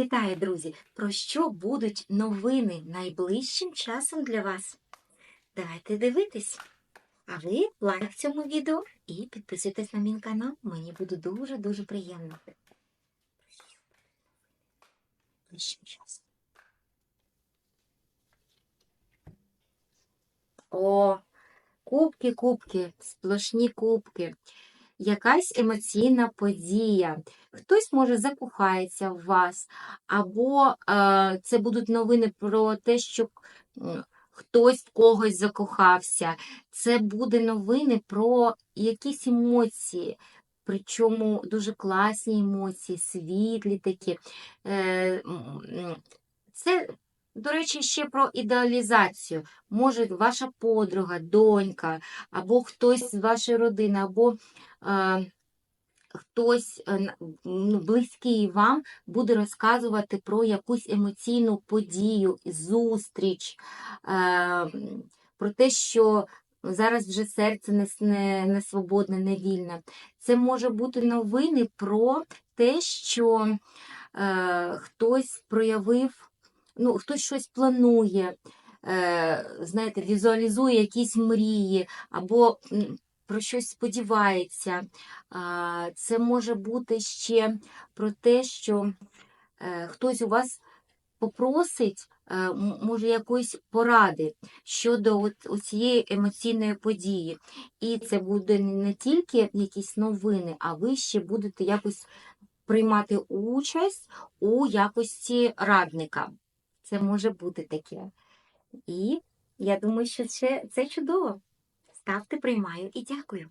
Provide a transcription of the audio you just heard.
Вітаю, друзі! Про що будуть новини найближчим часом для вас? Давайте дивитись. А ви лайк цьому відео і підписуйтесь на мій канал. Мені буде дуже-дуже приємно. О, кубки, кубки, сплошні кубки. Якась емоційна подія. Хтось може закохається в вас, або е, це будуть новини про те, що хтось в когось закохався. Це буде новини про якісь емоції. Причому дуже класні емоції, світлі такі. Е, Це, до речі, ще про ідеалізацію. Може, ваша подруга, донька, або хтось з вашої родини, або е, хтось е, ну, близький вам буде розказувати про якусь емоційну подію, зустріч, е, про те, що зараз вже серце не, не, не свободне, не вільне. Це може бути новини про те, що е, хтось проявив, ну, хтось щось планує, е, знаєте, візуалізує якісь мрії або про щось сподівається. Це може бути ще про те, що е, хтось у вас попросить, е, може, якоїсь поради щодо от, цієї емоційної події. І це буде не тільки якісь новини, а ви ще будете якось приймати участь у якості радника. Це може бути таке. І я думаю, що це, це чудово. Ставте, приймаю і дякую.